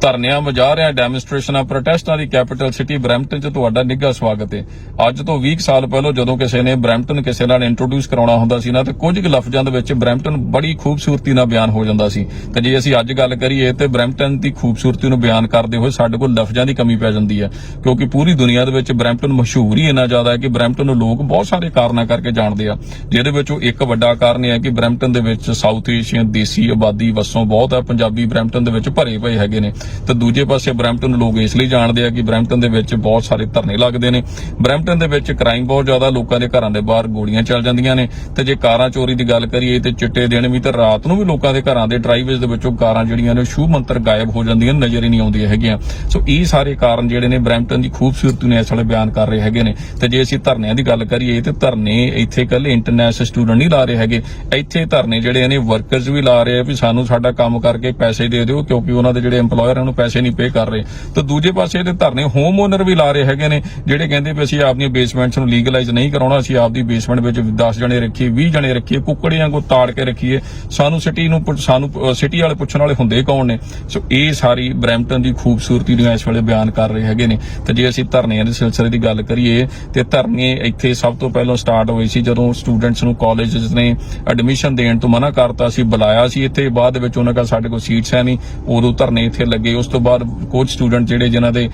ਧਰਨਿਆਂ ਮੁਜ਼ਾਹਰਿਆਂ ਡੈਮੋਨਸਟ੍ਰੇਸ਼ਨਾਂ ਪ੍ਰੋਟੈਸਟਾਂ ਦੀ ਕੈਪੀਟਲ ਸਿਟੀ ਬਰੈਂਪਟਨ 'ਚ ਤੁਹਾਡਾ ਨਿੱਘਾ ਸਵਾਗਤ ਹੈ। ਅੱਜ ਤੋਂ 20 ਸਾਲ ਪਹਿਲਾਂ ਜਦੋਂ ਕਿਸੇ ਨੇ ਬਰੈਂਪਟਨ ਕਿਸੇ ਨਾਲ ਇੰਟਰੋਡਿਊਸ ਕਰਾਉਣਾ ਹੁੰਦਾ ਸੀ ਨਾ, ਤੇ ਕੁਝ ਕੁ ਲਫ਼ਜ਼ਾਂ ਦੇ ਵਿੱਚ ਬਰੈਂਪਟਨ ਬੜੀ ਖੂਬਸੂਰਤੀ ਨਾਲ ਬਿਆਨ ਹੋ ਜਾਂਦਾ ਸੀ। ਤੇ ਜੇ ਅਸੀਂ ਅੱਜ ਗੱਲ ਕਰੀਏ ਤੇ ਬਰੈਂਪਟਨ ਦੀ ਖੂਬਸੂਰਤੀ ਨੂੰ ਬਿਆਨ ਕਰਦੇ ਹੋਏ ਸਾਡੇ ਕੋਲ ਲਫ਼ਜ਼ਾਂ ਦੀ ਕਮੀ ਪੈ ਜਾਂਦੀ ਹੈ। ਕਿਉਂਕਿ ਪੂਰੀ ਦੁਨੀਆ ਦੇ ਵਿੱਚ ਬਰੈਂਪਟਨ ਮਸ਼ਹੂਰ ਹੀ ਇੰਨਾ ਜ਼ਿਆਦਾ ਹੈ ਕਿ ਬਰੈਂਪਟਨ ਨੂੰ ਲੋਕ ਬਹੁਤ ਸਾਰੇ ਕਾਰਨਾਂ ਕਰਕੇ ਜਾਣਦੇ ਆ। ਜਿਹਦੇ ਵਿੱਚੋਂ ਇੱਕ ਵੱਡਾ ਕਾਰਨ ਇਹ ਹੈ ਕਿ ਬਰੈਂਪਟਨ ਦੇ ਵਿੱਚ ਸਾਊਥ ਏਸ਼ੀਅਨ ਦੇਸੀ ਆਬਾਦੀ ਵਸੋਂ ਬਹੁਤ ਹੈ। ਪੰਜਾਬੀ ਬਰੈਂਪਟਨ ਦੇ ਵਿੱਚ ਭਰੇ ਪਏ ਹੈਗੇ ਨੇ। ਤੇ ਦੂਜੇ ਪਾਸੇ ਬਰੈਂਪਟਨ ਲੋਕ ਇਸ ਲਈ ਜਾਣਦੇ ਆ ਕਿ ਬਰੈਂਪਟਨ ਦੇ ਵਿੱਚ ਬਹੁਤ ਸਾਰੇ ਧਰਨੇ ਲੱਗਦੇ ਨੇ। ਬਰੈਂਪਟਨ ਦੇ ਵਿੱਚ ਕ੍ਰਾਈਮ ਬਹੁਤ ਜ਼ਿਆਦਾ, ਲੋਕਾਂ ਦੇ ਘਰਾਂ ਦੇ ਬਾਹਰ ਗੋਲੀਆਂ ਚੱਲ ਜਾਂਦੀਆਂ ਨੇ। ਤੇ ਜੇ ਕਾਰਾਂ ਚੋਰੀ ਦੀ ਗੱਲ ਕਰੀਏ ਤੇ ਚਿੱਟੇ ਦਿਨ ਵੀ ਤੇ ਰਾਤ ਨੂੰ ਵੀ ਲੋਕਾਂ ਦੇ ਘਰਾਂ ਦੇ ਡਰਾਈਵੇਜ਼ ਦੇ ਵਿੱਚੋਂ ਕਾਰਾਂ ਜਿਹੜੀਆਂ ਨੇ ਸ਼ੂ ਮੰਤਰ ਗਾਇਬ ਹੋ ਜਾਂਦੀਆਂ, ਨਜ਼ਰ ਹੀ ਨਹੀਂ ਆਉਂਦੀਆਂ ਹੈਗੀਆਂ। ਸੋ ਇਹ ਸਾਰੇ ਕਾਰਨ ਜਿਹੜੇ ਨੇ ਬਰੈਂਪਟਨ ਦੀ ਖੂਬਸੂਰਤੀ ਨੂੰ ਇਸ ਵੇਲੇ ਬਿਆਨ ਕਰ ਰਹੇ ਹੈਗੇ ਨੇ। ਤੇ ਜੇ ਅਸੀਂ ਧਰਨਿਆਂ ਦੀ ਗੱਲ ਕਰੀਏ ਤੇ ਧਰਨੇ ਇੱਥੇ ਕੱਲ ਇੰਟਰਨੈਸ਼ਨਲ ਸਟੂਡੈਂਟ ਨਹੀਂ ਲਾ ਰਹੇ ਹੈਗੇ। ਇੱਥੇ ਧਰਨੇ ਜਿਹੜੇ ਨੇ ਵਰਕਰਸ ਵੀ ਲਾ ਰਹੇ ਆ ਵੀ ਸਾਨੂੰ ਸਾਡਾ ਕੰਮ ਕਰਕੇ ਪੈਸੇ ਦੇ ਦਿਓ ਕਿਉਂਕਿ ਉਹਨਾਂ ਦੇ ਜਿਹੜੇ EMPLOYER ਨੂੰ ਪੈਸੇ ਨਹੀਂ ਪੇ ਕਰ ਰਹੇ। ਤੇ ਦੂਜੇ ਪਾਸੇ ਇਹਦੇ ਧਰਨੇ ਹੋਮ ਓਨਰ ਵੀ ਲਾ ਰਹੇ ਹੈਗੇ ਨੇ, ਜਿਹੜੇ ਕਹਿੰਦੇ ਵੀ ਅਸੀਂ ਆਪਣੀਆਂ ਬੇਸਮੈਂਟਸ ਨੂੰ ਲੀਗਲਾਈਜ਼ ਨਹੀਂ ਕਰਾਉਣਾ, ਅਸੀਂ ਆਪਦੀ ਬੇਸਮੈਂਟ ਵਿੱਚ 10 ਜਣੇ ਰੱਖੀਏ 20 ਜਣੇ ਰੱਖੀਏ, ਕੁੱਕੜੀਆਂ ਕੋ ਤਾੜ ਕੇ ਰੱਖੀਏ। ਸਾਨੂੰ ਸਿਟੀ ਨੂੰ ਸਾਨੂੰ ਸਿਟੀ ਵਾਲੇ ਪੁੱਛਣ ਵਾਲੇ ਹੁੰਦੇ ਕੌਣ ਨੇ? ਸੋ ਇਹ ਸਾਰੀ ਬਰੈਂਪਟਨ ਦੀ ਖੂਬਸੂਰਤੀ ਨੂੰ ਇਸ ਵੇਲੇ ਬਿਆਨ ਕਰ ਰਹੇ ਹੈਗੇ ਨੇ। ਤੇ ਜੇ ਅਸੀਂ ਧਰਨਿਆਂ ਦੇ ਸਿਲਸਿਲੇ ਦੀ ਗੱਲ ਕਰੀਏ, ਤੇ ਧਰਨੇ ਇੱਥੇ ਸਭ ਤੋਂ ਪਹਿਲਾਂ ਸਟਾਰਟ ਹੋਏ ਸੀ ਜਦੋਂ ਸਟੂਡੈਂਟਸ ਨੂੰ ਕਾਲਜਸ ਨੇ ਐਡਮਿਸ਼ਨ ਦੇਣ ਤੋਂ ਮਨਾ ਕਰਤਾ ਸੀ, ਬੁਲਾਇਆ ਸੀ ਇੱਥੇ, ਬਾਅਦ ਵਿੱਚ ਉਹਨਾਂ ਕਾ ਸਾਡੇ ਕੋਲ ਸੀਟਸ ਹੈ ਨਹੀਂ। ਉਦੋਂ ਧਰਨੇ ਇੱਥੇ ਲੱਗੇ ਉਸ ਤੋਂ ਬਾਅਦ ਕੁਝ ਸਟੂਡੈਂਟ ਜਿਹੜੇ ਜਿਨ੍ਹਾਂ ਦੇ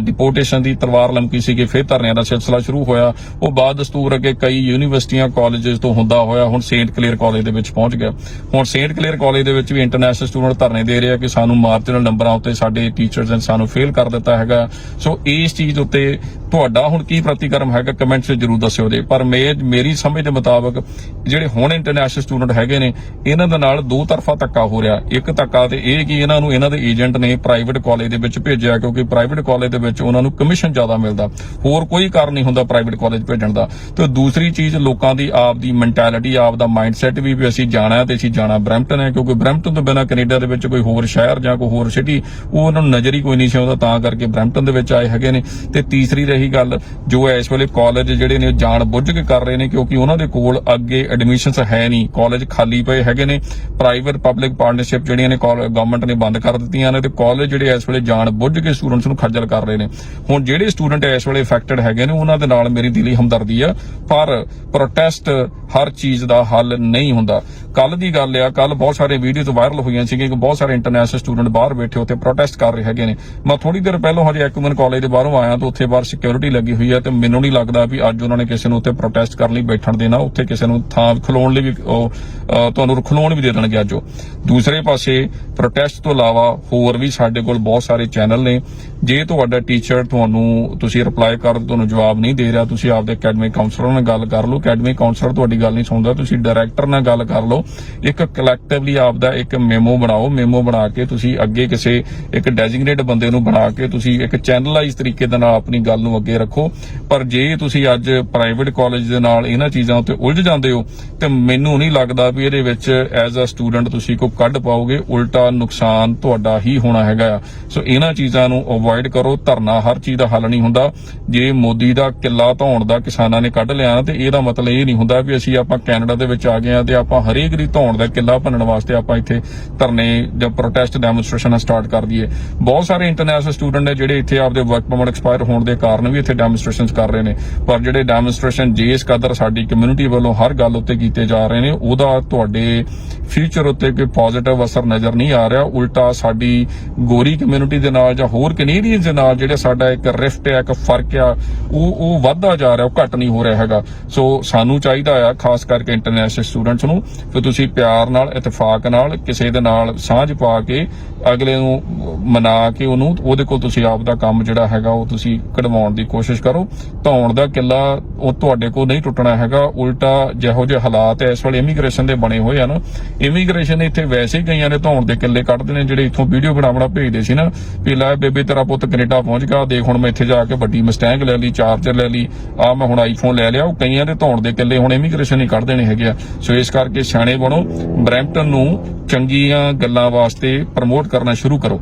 ਡਿਪੋਰਟੇਸ਼ਨ ਦੀ ਤਲਵਾਰ ਲਮਕੀ ਸੀ ਕਿ ਫਿਰ ਧਰਨਿਆਂ ਦਾ ਸਿਲਸਿਲਾ ਸ਼ੁਰੂ ਹੋਇਆ। ਉਹ ਬਾਅਦ ਦਸਤੂਰ ਅੱਗੇ ਕਈ ਯੂਨੀਵਰਸਿਟੀਆਂ ਕਾਲਜਸ ਤੋਂ ਹੁੰਦਾ ਹੋਇਆ, ਹੁਣ ਸੇਂਟ ਕਲੇਅਰ ਕਾਲਜ ਦੇ ਵਿੱਚ ਪਹੁੰਚ ਗਿਆ। ਹੁਣ ਸੇਂਟ ਕਲੇਅਰ ਕਾਲਜ ਦੇ ਵਿੱਚ ਵੀ ਇੰਟਰਨੈਸ਼ਨਲ ਸਟੂਡੈਂਟ ਧਰਨੇ ਦੇ ਰਹੇ ਆ ਕਿ ਸਾਨੂੰ ਮਾਰਜਨਲ ਨੰਬਰਾਂ ਉੱਤੇ ਸਾਡੇ ਟੀਚਰਸ ਨੇ ਸਾਨੂੰ ਫੇਲ ਕਰ ਦਿੱਤਾ ਹੈਗਾ। ਸੋ ਇਸ ਚੀਜ਼ ਉੱਤੇ ਤੁਹਾਡਾ ਹੁਣ ਕੀ ਪ੍ਰਤੀਕਰਮ ਹੈਗਾ ਕਮੈਂਟਸ ਵਿੱਚ ਜਰੂਰ ਦੱਸਿਓ ਦੇ। ਪਰ ਮੇ ਮੇਰੀ ਸਮਝ ਦੇ ਮੁਤਾਬਕ ਜਿਹੜੇ ਹੁਣ ਇੰਟਰਨੈਸ਼ਨਲ ਸਟੂਡੈਂਟ ਹੈਗੇ ਨੇ, ਇਹਨਾਂ ਦੇ ਨਾਲ ਦੋ ਤਰਫਾ ਧੱਕਾ ਹੋ ਰਿਹਾ। ਇੱਕ ਧੱਕਾ ਤੇ ਇਹ ਕਿ ਇਹਨਾਂ ਨੂੰ ਇਹਨਾਂ ਦੇ ਏਜੰਟ ਨੇ ਪ੍ਰਾਈਵੇਟ ਕਾਲਜ ਦੇ ਵਿੱਚ ਭੇਜਿਆ ਕਿਉਂਕਿ ਪ੍ਰਾਈਵੇਟ ਕਾਲਜ ਦੇ ਵਿੱਚ ਉਹਨਾਂ ਨੂੰ ਕਮਿਸ਼ਨ ਜ਼ਿਆਦਾ ਮਿਲਦਾ। ਹੋਰ ਕੋਈ ਕਾਰਨ ਨਹੀਂ ਹੁੰਦਾ ਪ੍ਰਾਈਵੇਟ ਕਾਲਜ ਭੇਜਣ ਦਾ। ਤੇ ਦੂਸਰੀ ਚੀਜ਼ ਲੋਕਾਂ ਦੀ ਆਪ ਦੀ ਮੈਂਟੈਲਿਟੀ ਆਪ ਦਾ ਮਾਈਂਡਸੈਟ ਵੀ ਵੀ ਅਸੀਂ ਜਾਣਾ ਹੈ ਤੇ ਅਸੀਂ ਜਾਣਾ ਬਰੈਂਪਟਨ ਹੈ ਕਿਉਂਕਿ ਬਰੈਂਪਟਨ ਤੋਂ ਬਿਨਾਂ ਕੈਨੇਡਾ ਦੇ ਵਿੱਚ ਕੋਈ ਹੋਰ ਸ਼ਹਿਰ ਜਾਂ ਕੋਈ ਹੋਰ ਸਿਟੀ ਉਹ ਉਹਨਾਂ ਨੂੰ ਨਜ਼ਰ ਹੀ ਕੋਈ ਨਹੀਂ ਸੀ ਆਉਂਦਾ। ਤਾਂ ਕਰਕੇ ਬਰੈਂਪਟਨ ਦੇ ਵਿੱਚ ਆਏ ਹੈਗੇ ਨੇ। ਤੇ ਤੀਸਰੀ ਰਹੀ ਗੱਲ ਜੋ ਇਸ ਵੇਲੇ ਕਾਲਜ ਜਿਹੜੇ ਨੇ ਉਹ ਜਾਣ ਬੁੱਝ ਕੇ ਕਰ ਰਹੇ ਨੇ ਕਿਉਂਕਿ ਉਹਨਾਂ ਦੇ ਕੋਲ ਅੱਗੇ ਐਡਮਿਸ਼ਨਸ ਹੈ ਨਹੀਂ। ਕਾਲਜ ਖਾਲੀ ਪਏ ਹੈਗੇ ਨੇ। ਪ੍ਰਾਈਵੇਟ ਪਬਲਿਕ ਪਾਰਟਨਰਸ਼ਿਪ ਜਿਹੜੀਆਂ ਨੇ ਗਵਰਨਮੈਂਟ ਨੇ ਬੰਦ ਕਰ ਦਿੱਤੀਆਂ ਨੇ ਤੇ ਕਾਲਜ ਜਿਹੜੇ ਇਸ ਵੇਲੇ ਜਾਣ ਬੁੱਝ ਕੇ ਸਟੂਡੈਂਟਸ ਨੂੰ ਖੱਜਲ ਕਰ ਰਹੇ ਨੇ। ਹੁਣ ਜਿਹੜੇ ਸਟੂਡੈਂਟ ਇਸ ਵੇਲੇ ਇਫੈਕਟਡ ਹੈਗੇ ਨੇ, ਉਹਨਾਂ ਦੇ ਨਾਲ ਮੇਰੀ ਦਿਲੀ ਹਮਦਰਦੀ ਆ, ਪਰ ਪ੍ਰੋਟੈਸਟ ਹਰ ਚੀਜ਼ ਦਾ ਹੱਲ ਨਹੀਂ ਹੁੰਦਾ। ਕੱਲ ਦੀ ਗੱਲ ਆ ਕੱਲ ਬਹੁਤ ਸਾਰੇ ਵੀਡੀਓਜ਼ ਵਾਇਰਲ ਹੋਈਆਂ ਸੀਗੀਆਂ ਕਿ ਬਹੁਤ ਸਾਰੇ ਇੰਟਰਨੈਸ਼ਨਲ ਸਟੂਡੈਂਟ ਬਾਹਰ ਬੈਠੇ ਉੱਥੇ ਪ੍ਰੋਟੈਸਟ ਕਰ ਰਹੇ ਹੈਗੇ ਨੇ। ਮੈਂ ਥੋੜੀ ਦੇਰ ਪਹਿਲਾਂ ਹਜੇ ਐਕੂਮਨ ਕਾਲਜ ਦੇ ਬਾਹਰੋਂ ਆਇਆ ਤਾਂ ਉੱਥੇ ਬਾਹਰ ਸਿਕਿਉਰਿਟੀ ਲੱਗੀ ਹੋਈ ਹੈ ਤੇ ਮੈਨੂੰ ਨਹੀਂ ਲੱਗਦਾ ਵੀ ਅੱਜ ਉਹਨਾਂ ਨੇ ਕਿਸੇ ਨੂੰ ਉੱਥੇ ਪ੍ਰੋਟੈਸਟ ਕਰਨ ਲਈ ਬੈਠਣ ਦੇਣਾ, ਉੱਥੇ ਕਿਸੇ ਨੂੰ ਥਾਂ ਖਲੋਣ ਲਈ ਵੀ ਤੁਹਾਨੂੰ ਖਲੋਣ ਵੀ ਦੇ ਦੇਣਗੇ ਅੱਜ ਉਹ। ਦੂਸਰੇ ਪਾਸੇ ਪ੍ਰੋਟੈਸਟ ਤੋਂ ਇਲਾਵਾ ਹੋਰ ਵੀ ਸਾਡੇ ਕੋਲ ਬਹੁਤ ਸਾਰੇ ਚੈਨਲ ਨੇ। ਜੇ ਤੁਹਾਡਾ ਟੀਚਰ ਤੁਹਾਨੂੰ, ਤੁਸੀਂ ਰਿਪਲਾਈ ਕਰ ਤੁਹਾਨੂੰ ਜਵਾਬ ਨਹੀਂ ਦੇ ਰਿਹਾ, ਤੁਸੀਂ ਆਪਦੇ ਅਕੈਡਮਿਕ ਕਾਉਂਸਲਰ ਨਾਲ ਗੱਲ ਕਰ ਲਓ। ਅਕੈਡਮਿਕ ਕਾਉਂਸਲਰ ਤੁਹਾਡੀ ਗੱਲ ਨਹੀਂ ਸੁਣਦਾ, ਤੁਸੀਂ ਡਾਇਰੈਕਟਰ ਨਾਲ ਗੱਲ ਕਰ ਲਓ। ਇੱਕ ਕਲੈਕਟਿਵਲੀ ਆਪਦਾ ਇੱਕ ਮੈਮੋ ਬਣਾਓ। ਮੈਮੋ ਬਣਾ ਕੇ ਤੁਸੀਂ ਅੱਗੇ ਕਿਸੇ ਇੱਕ ਡੈਜ਼ਿਗਨੇਟ ਬੰਦੇ ਨੂੰ ਬਣਾ ਕੇ ਤੁਸੀਂ ਇੱਕ ਚੈਨਲਾਈਜ਼ ਤਰੀਕੇ ਦੇ ਨਾਲ ਆਪਣੀ ਗੱਲ ਨੂੰ ਅੱਗੇ ਰੱਖੋ। ਪਰ ਜੇ ਤੁਸੀਂ ਅੱਜ ਪ੍ਰਾਈਵੇਟ ਕਾਲਜ ਦੇ ਨਾਲ ਇਹਨਾਂ ਚੀਜ਼ਾਂ ਉੱਤੇ ਉਲਝ ਜਾਂਦੇ ਹੋ, ਤੇ ਮੈਨੂੰ ਨਹੀਂ ਲੱਗਦਾ ਵੀ ਇਹਦੇ ਵਿੱਚ ਐਜ਼ ਅ ਸਟੂਡੈਂਟ ਤੁਸੀਂ ਕੋ ਕੱਢ ਪਾਓਗੇ। ਉਲਟਾ ਨੁਕਸਾਨ ਤੁਹਾਡਾ ਹੀ ਹੋਣਾ ਹੈਗਾ। ਆ। ਸੋ ਇਹਨਾਂ ਚੀਜ਼ਾਂ ਨੂੰ ਅਵੋਇਡ ਕਰੋ। ਧਰਨਾ ਹਰ ਚੀਜ਼ ਦਾ ਹੱਲ ਨਹੀਂ ਹੁੰਦਾ। ਜੇ ਮੋਦੀ ਦਾ ਕਿੱਲਾ ਧੌਣ ਦਾ ਕਿਸਾਨਾਂ ਨੇ ਕੱਢ ਲਿਆ ਤੇ ਇਹਦਾ ਮਤਲਬ ਇਹ ਨਹੀਂ ਹੁੰਦਾ ਵੀ ਅਸੀਂ ਆਪਾਂ ਕੈਨੇਡਾ ਦੇ ਵਿੱਚ ਆ ਗਏ ਆ ਤੇ ਆਪਾਂ ਹਰੇਕ ਦੀ ਧੌਣ ਦਾ ਕਿੱਲਾ ਭੰਨਣ ਵਾਸਤੇ ਆਪਾਂ ਇੱਥੇ ਧਰਨੇ ਜਾਂ ਪ੍ਰੋਟੈਸਟ ਡੈਮੋਨਸਟ੍ਰੇਸ਼ਨ ਸਟਾਰਟ ਕਰ ਦਈਏ। ਬਹੁਤ ਸਾਰੇ ਇੰਟਰਨੈਸ਼ਨਲ ਸਟੂਡੈਂਟ ਨੇ ਜਿਹੜੇ ਇੱਥੇ ਆਪਦੇ ਵਰਕ ਪਰਮਿਟ ਐਕਸਪਾਇਰ ਹੋਣ ਦੇ ਕਾਰਨ ਵੀ ਇੱਥੇ ਡੈਮੋਨਸਟ੍ਰੇਸ਼ਨਸ ਕਰ ਰਹੇ ਨੇ। ਪਰ ਜਿਹੜੇ ਡੈਮੋਨਸਟ੍ਰੇਸ਼ਨ ਜਿਸ ਕਦਰ ਸਾਡੀ ਕਮਿਊਨਿਟੀ ਵੱਲੋਂ ਹਰ ਗੱਲ ਉੱਤੇ ਕੀਤੇ ਜਾ ਰਹੇ ਨੇ, ਉਹਦਾ ਤੁਹਾਡੇ ਫਿਊਚਰ ਉੱਤੇ ਕੋਈ ਪੋਜ਼ਿਟਿਵ ਅਸਰ ਨਜ਼ਰ ਨਹੀਂ ਆ ਰਿਹਾ। ਉਲਟਾ ਸਾਡੀ ਗੋਰੀ ਕਮਿਊਨਿਟੀ ਦੇ ਨਾਲ ਜਾਂ ਹੋਰ ਕੈਨੇਡੀਅਨਸ ਦੇ ਨਾਲ ਜਿਹੜਾ ਸਾਡਾ ਇੱਕ ਰਿਫਟ ਹੈ, ਇੱਕ ਫ਼ਰਕ ਆ, ਉਹ ਉਹ ਵੱਧਦਾ ਜਾ ਰਿਹਾ, ਉਹ ਘਟ ਨਹੀਂ ਹੋ ਰਿਹਾ ਹੈਗਾ। ਸੋ ਸਾਨੂੰ ਚਾਹੀਦਾ ਆ, ਖਾਸ ਕਰਕੇ ਇੰਟਰਨੈਸ਼ਨਲ ਸਟੂਡੈਂਟਸ ਨੂੰ ਕਿ ਤੁਸੀਂ ਪਿਆਰ ਨਾਲ, ਇਤਫਾਕ ਨਾਲ, ਕਿਸੇ ਦੇ ਨਾਲ ਸਾਂਝ ਪਾ ਕੇ ਅਗਲੇ ਨੂੰ ਮਨਾ ਕੇ ਉਹਨੂੰ, ਉਹਦੇ ਕੋਲ ਤੁਸੀਂ ਆਪ ਦਾ ਕੰਮ ਜਿਹੜਾ ਹੈਗਾ, ਉਹ ਤੁਸੀਂ ਕਢਵਾਉਣ ਦੀ ਕੋਸ਼ਿਸ਼ ਕਰੋ। ਧੌਣ ਦਾ ਕਿੱਲਾ ਉਹ ਤੁਹਾਡੇ ਕੋਲ ਨਹੀਂ ਟੁੱਟਣਾ ਹੈਗਾ। ਉਲਟਾ ਜਿਹੋ ਜਿਹੇ ਹਾਲਾਤ ਇਸ ਵੇਲੇ ਇਮੀਗ੍ਰੇਸ਼ਨ ਦੇ ਬਣੇ ਹੋਏ ਆ ਇਮੀਗ੍ਰੇਸ਼ਨ ਇੱਥੇ ਵੈਸੇ ਹੀ ਗਈਆਂ ਨੇ ਧੌਣ ਦੇ ਕਿੱਲੇ ਕੱਢਦੇ ਨੇ, ਜਿਹੜੇ ਇੱਥੋਂ ਵੀਡੀਓ ਬਣਾ ਭੇਜਦੇ ਸੀ ਨਾ। ਵੀ ਲੈ ਬੇਬੇ, ਤੇਰਾ ਪੁੱਤ ਕੈਨੇਡਾ ਪਹੁੰਚ ਗਿਆ। ਦੇਖ ਹੁਣ ਮੈਂ ਇੱਥੇ ਜਾ ਕੇ ਵੱਡੀ ਮਸਟੈਂਗ ਲੈ ਲਈ ਚਾਰਜਰ ਲੈ ਲਈ। ਆ ਮੈਂ ਹੁਣ ਆਈਫੋਨ ਲੈ ਲਿਆ। ਉਹ ਕਈਆਂ ਦੇ ਧੌਣ ਦੇ ਕਿੱਲੇ ਹੁਣ ਇਮੀਗ੍ਰੇਸ਼ਨ ਹੀ ਕੱਢ ਦੇਣੇ ਹੈਗੇ ਆ। ਸੋ ਇਸ ਕਰਕੇ ਸਿਆਣੇ ਬਣੋ। ਬਰੈਂਪਟਨ ਨੂੰ ਚੰਗੀਆਂ ਗੱਲਾਂ ਵਾਸਤੇ ਪ੍ਰਮੋਟ ਕਰਨਾ ਸ਼ੁਰੂ ਕਰੋ।